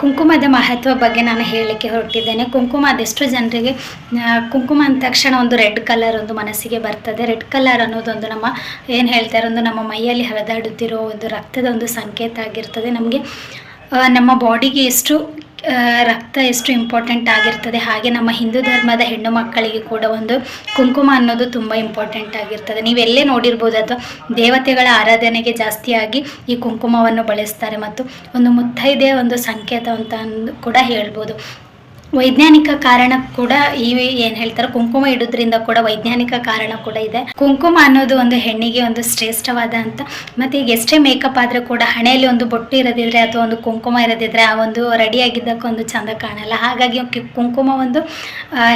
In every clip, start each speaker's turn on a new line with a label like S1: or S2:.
S1: ಕುಂಕುಮದ ಮಹತ್ವ ಬಗ್ಗೆ ನಾನು ಹೇಳಲಿಕ್ಕೆ ಹೊರಟಿದ್ದೇನೆ. ಕುಂಕುಮ ಅದೆಷ್ಟು ಜನರಿಗೆ ಕುಂಕುಮ ಅಂದ ತಕ್ಷಣ ಒಂದು ರೆಡ್ ಕಲರ್ ಒಂದು ಮನಸ್ಸಿಗೆ ಬರ್ತದೆ. ರೆಡ್ ಕಲರ್ ಅನ್ನೋದೊಂದು ನಮ್ಮ, ಏನು ಹೇಳ್ತಾರೆ ಒಂದು ನಮ್ಮ ಮೈಯಲ್ಲಿ ಹರಿದಾಡುತ್ತಿರೋ ಒಂದು ರಕ್ತದ ಒಂದು ಸಂಕೇತ ಆಗಿರ್ತದೆ. ನಮಗೆ ನಮ್ಮ ಬಾಡಿಗೆ ಎಷ್ಟು ರಕ್ತ ಎಷ್ಟು ಇಂಪಾರ್ಟೆಂಟ್ ಆಗಿರ್ತದೆ, ಹಾಗೆ ನಮ್ಮ ಹಿಂದೂ ಧರ್ಮದ ಹೆಣ್ಣು ಮಕ್ಕಳಿಗೆ ಕೂಡ ಒಂದು ಕುಂಕುಮ ಅನ್ನೋದು ತುಂಬ ಇಂಪಾರ್ಟೆಂಟ್ ಆಗಿರ್ತದೆ. ನೀವೆಲ್ಲೇ ನೋಡಿರ್ಬೋದು, ಅಥವಾ ದೇವತೆಗಳ ಆರಾಧನೆಗೆ ಜಾಸ್ತಿಯಾಗಿ ಈ ಕುಂಕುಮವನ್ನು ಬಳಸ್ತಾರೆ. ಮತ್ತು ಒಂದು ಮುತ್ತೈದೆಯ ಒಂದು ಸಂಕೇತ ಅಂತ ಕೂಡ ಹೇಳ್ಬೋದು. ವೈಜ್ಞಾನಿಕ ಕಾರಣ ಕೂಡ ಈ ಏನ್ ಹೇಳ್ತಾರೆ, ಕುಂಕುಮ ಇಡೋದ್ರಿಂದ ಕೂಡ ವೈಜ್ಞಾನಿಕ ಕಾರಣ ಕೂಡ ಇದೆ. ಕುಂಕುಮ ಅನ್ನೋದು ಒಂದು ಹೆಣ್ಣಿಗೆ ಒಂದು ಶ್ರೇಷ್ಠವಾದ ಅಂತ. ಮತ್ತೆ ಈಗ ಎಷ್ಟೇ ಮೇಕಪ್ ಆದ್ರೆ ಕೂಡ ಹಣೆಯಲ್ಲಿ ಒಂದು ಬೊಟ್ಟು ಇರೋದಿದ್ರೆ ಅಥವಾ ಒಂದು ಕುಂಕುಮ ಇರೋದಿದ್ರೆ ಆ ಒಂದು ರೆಡಿ ಆಗಿದ್ದಕ್ಕೆ ಒಂದು ಚಂದ ಕಾಣಲ್ಲ. ಹಾಗಾಗಿ ಕುಂಕುಮ ಒಂದು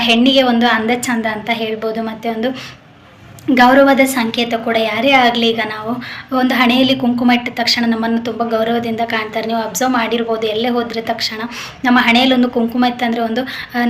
S1: ಹೆಣ್ಣಿಗೆ ಒಂದು ಅಂದ ಚಂದ ಅಂತ ಹೇಳ್ಬೋದು. ಮತ್ತೆ ಒಂದು ಗೌರವದ ಸಂಕೇತ ಕೂಡ ಯಾರೇ ಆಗಲಿ ಈಗ ನಾವು ಒಂದು ಹಣೆಯಲ್ಲಿ ಕುಂಕುಮ ಇಟ್ಟ ತಕ್ಷಣ ನಮ್ಮನ್ನು ತುಂಬ ಗೌರವದಿಂದ ಕಾಣ್ತಾರೆ. ನೀವು ಅಬ್ಸರ್ವ್ ಮಾಡಿರ್ಬೋದು, ಎಲ್ಲೇ ಹೋದ್ರೆ ತಕ್ಷಣ ನಮ್ಮ ಹಣೆಯಲ್ಲಿ ಒಂದು ಕುಂಕುಮ ಇತ್ತಂದರೆ ಒಂದು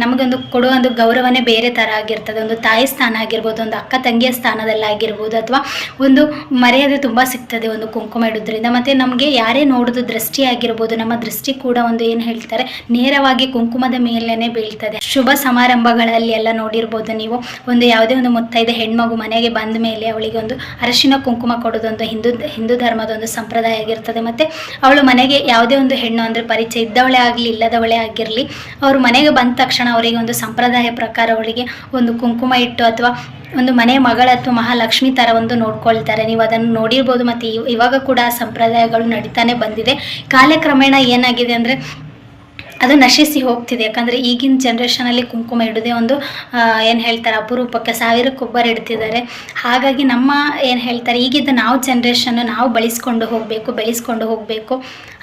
S1: ನಮಗೊಂದು ಕೊಡೋ ಒಂದು ಗೌರವನೇ ಬೇರೆ ಥರ ಆಗಿರ್ತದೆ. ಒಂದು ತಾಯಿ ಸ್ಥಾನ ಆಗಿರ್ಬೋದು, ಒಂದು ಅಕ್ಕ ತಂಗಿಯ ಸ್ಥಾನದಲ್ಲಾಗಿರ್ಬೋದು ಅಥವಾ ಒಂದು ಮರ್ಯಾದೆ ತುಂಬ ಸಿಗ್ತದೆ ಒಂದು ಕುಂಕುಮ ಇಡೋದ್ರಿಂದ. ಮತ್ತು ನಮಗೆ ಯಾರೇ ನೋಡೋದು ದೃಷ್ಟಿ ಆಗಿರ್ಬೋದು, ನಮ್ಮ ದೃಷ್ಟಿ ಕೂಡ ಒಂದು ಏನು ಹೇಳ್ತಾರೆ, ನೇರವಾಗಿ ಕುಂಕುಮದ ಮೇಲೇ ಬೀಳ್ತದೆ. ಶುಭ ಸಮಾರಂಭಗಳಲ್ಲಿ ಎಲ್ಲ ನೋಡಿರ್ಬೋದು ನೀವು. ಒಂದು ಯಾವುದೇ ಒಂದು ಮುತ್ತೈದೆ ಹೆಣ್ಮಗು ಮನೆಗೆ ಬಂದ ಮೇಲೆ ಅವಳಿಗೆ ಒಂದು ಅರಶಿನ ಕುಂಕುಮ ಕೊಡೋದೊಂದು ಹಿಂದೂ ಹಿಂದೂ ಧರ್ಮದ ಒಂದು ಸಂಪ್ರದಾಯ ಆಗಿರ್ತದೆ. ಮತ್ತು ಅವಳು ಮನೆಗೆ ಯಾವುದೇ ಒಂದು ಹೆಣ್ಣು ಅಂದರೆ ಪರಿಚಯ ಇದ್ದವಳೆ ಆಗಲಿ, ಇಲ್ಲದವಳೆ ಆಗಿರಲಿ, ಅವರು ಮನೆಗೆ ಬಂದ ತಕ್ಷಣ ಅವರಿಗೆ ಒಂದು ಸಂಪ್ರದಾಯ ಪ್ರಕಾರ ಅವಳಿಗೆ ಒಂದು ಕುಂಕುಮ ಇಟ್ಟು ಅಥವಾ ಒಂದು ಮನೆ ಮಗಳ ಅಥವಾ ಮಹಾಲಕ್ಷ್ಮಿ ಥರ ಒಂದು ನೋಡ್ಕೊಳ್ತಾರೆ. ನೀವು ಅದನ್ನು ನೋಡಿರ್ಬೋದು. ಮತ್ತು ಇವ್- ಇವಾಗ ಕೂಡ ಸಂಪ್ರದಾಯಗಳು ನಡೀತಾನೆ ಬಂದಿದೆ. ಕಾಲಕ್ರಮೇಣ ಏನಾಗಿದೆ ಅಂದರೆ ಅದು ನಶಿಸಿ ಹೋಗ್ತಿದೆ. ಯಾಕಂದರೆ ಈಗಿನ ಜನ್ರೇಷನಲ್ಲಿ ಕುಂಕುಮ ಇಡೋದೇ ಒಂದು ಏನು ಹೇಳ್ತಾರೆ, ಅಪರೂಪಕ್ಕೆ ಸಾವಿರಕ್ಕೊಬ್ಬರು ಇಡ್ತಿದ್ದಾರೆ. ಹಾಗಾಗಿ ನಮ್ಮ ಏನು ಹೇಳ್ತಾರೆ, ಈಗಿದ್ದ ನಾವು ಜನ್ರೇಷನ್ನು ನಾವು ಬಳಸ್ಕೊಂಡು ಹೋಗಬೇಕು, ಬೆಳೆಸ್ಕೊಂಡು ಹೋಗಬೇಕು.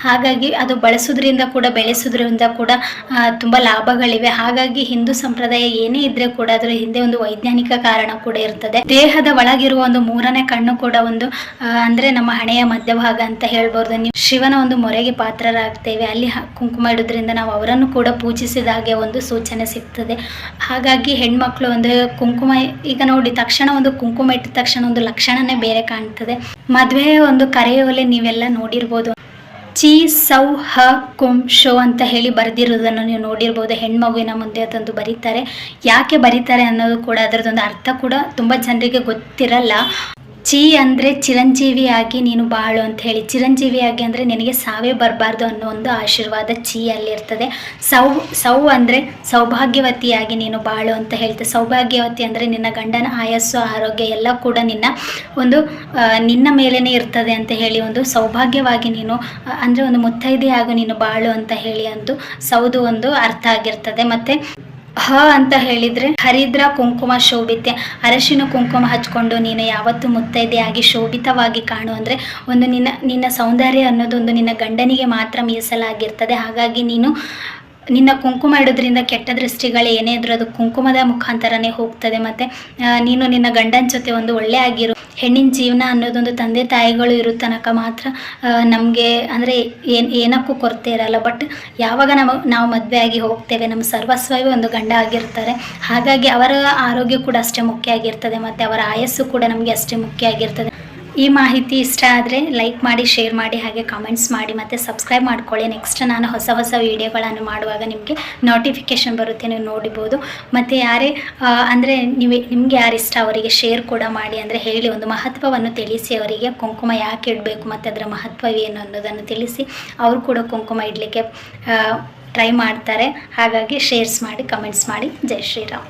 S1: ಹಾಗಾಗಿ ಅದು ಬಳಸೋದ್ರಿಂದ ಕೂಡ, ಬೆಳೆಸೋದ್ರಿಂದ ಕೂಡ ತುಂಬ ಲಾಭಗಳಿವೆ. ಹಾಗಾಗಿ ಹಿಂದೂ ಸಂಪ್ರದಾಯ ಏನೇ ಇದ್ರೆ ಕೂಡ ಅದರ ಹಿಂದೆ ಒಂದು ವೈಜ್ಞಾನಿಕ ಕಾರಣ ಕೂಡ ಇರ್ತದೆ. ದೇಹದ ಒಳಗಿರುವ ಒಂದು ಮೂರನೇ ಕಣ್ಣು ಕೂಡ ಒಂದು ಅಂದ್ರೆ ನಮ್ಮ ಹಣೆಯ ಮಧ್ಯಭಾಗ ಅಂತ ಹೇಳ್ಬೋದು. ನೀವು ಶಿವನ ಒಂದು ಮೊರೆಗೆ ಪಾತ್ರರಾಗ್ತೇವೆ. ಅಲ್ಲಿ ಕುಂಕುಮ ಇಡೋದ್ರಿಂದ ನಾವು ಅವರನ್ನು ಕೂಡ ಪೂಜಿಸಿದ ಹಾಗೆ ಒಂದು ಸೂಚನೆ ಸಿಗ್ತದೆ. ಹಾಗಾಗಿ ಹೆಣ್ಮಕ್ಳು ಒಂದು ಕುಂಕುಮ, ಈಗ ನೋಡಿ ತಕ್ಷಣ ಒಂದು ಕುಂಕುಮ ಇಟ್ಟ ತಕ್ಷಣ ಒಂದು ಲಕ್ಷಣನೇ ಬೇರೆ ಕಾಣ್ತದೆ. ಮದುವೆ ಒಂದು ಕರೆಯೋಲೆ ನೀವೆಲ್ಲ ನೋಡಿರ್ಬೋದು. ಚಿ, ಸೌ, ಹ, ಕುಂ, ಶೋ ಅಂತ ಹೇಳಿ ಬರೆದಿರೋದನ್ನು ನೀವು ನೋಡಿರ್ಬೋದು. ಹೆಣ್ಮಗುವಿನ ಮುಂದೆ ಅದೊಂದು ಬರೀತಾರೆ. ಯಾಕೆ ಬರೀತಾರೆ ಅನ್ನೋದು ಕೂಡ ಅದರದೊಂದು ಅರ್ಥ ಕೂಡ ತುಂಬ ಜನರಿಗೆ ಗೊತ್ತಿರಲ್ಲ. ಚಿ ಅಂದರೆ ಚಿರಂಜೀವಿಯಾಗಿ ನೀನು ಬಾಳು ಅಂತ ಹೇಳಿ. ಚಿರಂಜೀವಿಯಾಗಿ ಅಂದರೆ ನಿನಗೆ ಸಾವೇ ಬರಬಾರ್ದು ಅನ್ನೋ ಒಂದು ಆಶೀರ್ವಾದ ಚಿ ಅಲ್ಲಿರ್ತದೆ ಸೌ ಸೌ ಅಂದರೆ ಸೌಭಾಗ್ಯವತಿಯಾಗಿ ನೀನು ಬಾಳು ಅಂತ ಹೇಳ್ತೇವೆ ಸೌಭಾಗ್ಯವತಿ ಅಂದರೆ ನಿನ್ನ ಗಂಡನ ಆಯಸ್ಸು, ಆರೋಗ್ಯ ಎಲ್ಲ ಕೂಡ ನಿನ್ನ ಒಂದು ನಿನ್ನ ಮೇಲೇ ಇರ್ತದೆ ಅಂತ ಹೇಳಿ ಒಂದು ಸೌಭಾಗ್ಯವಾಗಿ ನೀನು ಅಂದರೆ ಒಂದು ಮುತ್ತೈದೆಯಾಗು ನೀನು ಬಾಳು ಅಂತ ಹೇಳಿ ಒಂದು ಸೌದು ಒಂದು ಅರ್ಥ ಆಗಿರ್ತದೆ. ಮತ್ತು ಹ ಅಂತ ಹೇಳಿದ್ರೆ, ಹರಿದ್ರ ಕುಂಕುಮ ಶೋಭಿತೆ. ಅರಶಿನ ಕುಂಕುಮ ಹಚ್ಕೊಂಡು ನೀನು ಯಾವತ್ತು ಮುತ್ತೈದೆಯಾಗಿ ಶೋಭಿತವಾಗಿ ಕಾಣು ಅಂದರೆ ಒಂದು ನಿನ್ನ ನಿನ್ನ ಸೌಂದರ್ಯ ಅನ್ನೋದು ಒಂದು ನಿನ್ನ ಗಂಡನಿಗೆ ಮಾತ್ರ ಮೀಸಲಾಗಿರ್ತದೆ. ಹಾಗಾಗಿ ನೀನು ನಿನ್ನ ಕುಂಕುಮ ಇಡೋದ್ರಿಂದ ಕೆಟ್ಟ ದೃಷ್ಟಿಗಳು ಏನೇ ಇದ್ರೂ ಅದು ಕುಂಕುಮದ ಮುಖಾಂತರನೇ ಹೋಗ್ತದೆ. ಮತ್ತೆ ನೀನು ನಿನ್ನ ಗಂಡನ ಜೊತೆ ಒಂದು ಒಳ್ಳೆ ಆಗಿರು. ಹೆಣ್ಣಿನ ಜೀವನ ಅನ್ನೋದೊಂದು ತಂದೆ ತಾಯಿಗಳು ಇರೋ ತನಕ ಮಾತ್ರ ನಮಗೆ ಅಂದರೆ ಏನು, ಏನಕ್ಕೂ ಕೊರತೆ ಇರಲ್ಲ. ಬಟ್ ಯಾವಾಗ ನಾವು ನಾವು ಮದುವೆ ಆಗಿ ಹೋಗ್ತೇವೆ, ನಮ್ಮ ಸರ್ವಸ್ವವೇ ಒಂದು ಗಂಡ ಆಗಿರ್ತಾರೆ. ಹಾಗಾಗಿ ಅವರ ಆರೋಗ್ಯ ಕೂಡ ಅಷ್ಟೇ ಮುಖ್ಯ ಆಗಿರ್ತದೆ. ಮತ್ತು ಅವರ ಆಯಸ್ಸು ಕೂಡ ನಮಗೆ ಅಷ್ಟೇ ಮುಖ್ಯ ಆಗಿರ್ತದೆ. ಈ ಮಾಹಿತಿ ಇಷ್ಟ ಆದರೆ ಲೈಕ್ ಮಾಡಿ ಶೇರ್ ಮಾಡಿ, ಹಾಗೆ ಕಾಮೆಂಟ್ಸ್ ಮಾಡಿ ಮತ್ತು ಸಬ್ಸ್ಕ್ರೈಬ್ ಮಾಡ್ಕೊಳ್ಳಿ. ನೆಕ್ಸ್ಟ್ ನಾನು ಹೊಸ ಹೊಸ ವೀಡಿಯೋಗಳನ್ನು ಮಾಡುವಾಗ ನಿಮಗೆ ನೋಟಿಫಿಕೇಶನ್ ಬರುತ್ತೆ, ನೀವು ನೋಡಿಬೋದು. ಮತ್ತು ಯಾರೇ ಅಂದರೆ ನೀವು, ನಿಮಗೆ ಯಾರು ಇಷ್ಟ ಅವರಿಗೆ ಶೇರ್ ಕೂಡ ಮಾಡಿ ಅಂದರೆ ಹೇಳಿ ಒಂದು ಮಹತ್ವವನ್ನು ತಿಳಿಸಿ, ಅವರಿಗೆ ಕುಂಕುಮ ಯಾಕೆ ಇಡಬೇಕು ಮತ್ತು ಅದರ ಮಹತ್ವವೇನು ಅನ್ನೋದನ್ನು ತಿಳಿಸಿ, ಅವರು ಕೂಡ ಕುಂಕುಮ ಇಡಲಿಕ್ಕೆ ಟ್ರೈ ಮಾಡ್ತಾರೆ. ಹಾಗಾಗಿ ಶೇರ್ಸ್ ಮಾಡಿ ಕಮೆಂಟ್ಸ್ ಮಾಡಿ. ಜೈ ಶ್ರೀರಾಮ್.